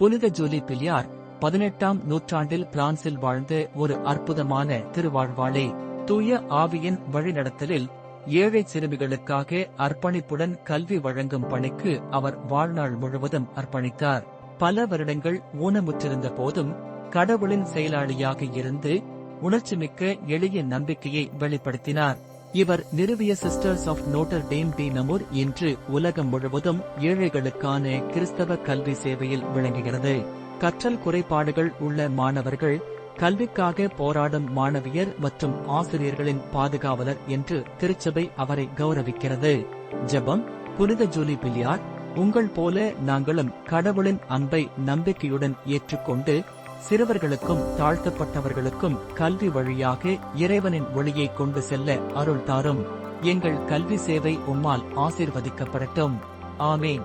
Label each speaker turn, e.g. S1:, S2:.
S1: புனித ஜூலி பிலியார் பதினெட்டாம் நூற்றாண்டில் பிரான்சில் வாழ்ந்த ஒரு அற்புதமான திருவாழ்வாளே தூய ஆவியின் வழிநடத்தலில் ஏழை சிறுமிகளுக்காக அர்ப்பணிப்புடன் கல்வி வழங்கும் பணிக்கு அவர் வாழ்நாள் முழுவதும் அர்ப்பணித்தார். பல வருடங்கள் ஊனமுற்றிருந்த போதும் கடவுளின் செயலாளியாக இருந்து உணர்ச்சிமிக்க எளிய நம்பிக்கையை வெளிப்படுத்தினார். இவர் நிறுவிய Sisters of Notre Dame de Namur இன்று உலகம் முழுவதும் ஏழைகளுக்கான கிறிஸ்தவ கல்வி சேவையில் விளங்குகிறது. கற்றல் குறைபாடுகள் உள்ள மாணவர்கள் கல்விக்காக போராடும் மாணவியர் மற்றும் ஆசிரியர்களின் பாதுகாவலர் என்று திருச்சபை அவரை கௌரவிக்கிறது. ஜெபம் புனித ஜூலி பில்லியார் உங்கள் போல நாங்களும் கடவுளின் அன்பை நம்பிக்கையுடன் ஏற்றுக்கொண்டு சிறுவர்களுக்கும் தாழ்த்தப்பட்டவர்களுக்கும் கல்வி வழியாக இறைவனின் ஒளியை கொண்டு செல்ல அருள் தாரும். எங்கள் கல்வி சேவை உம்மால் ஆசிர்வதிக்கப்படட்டும். ஆமேன்.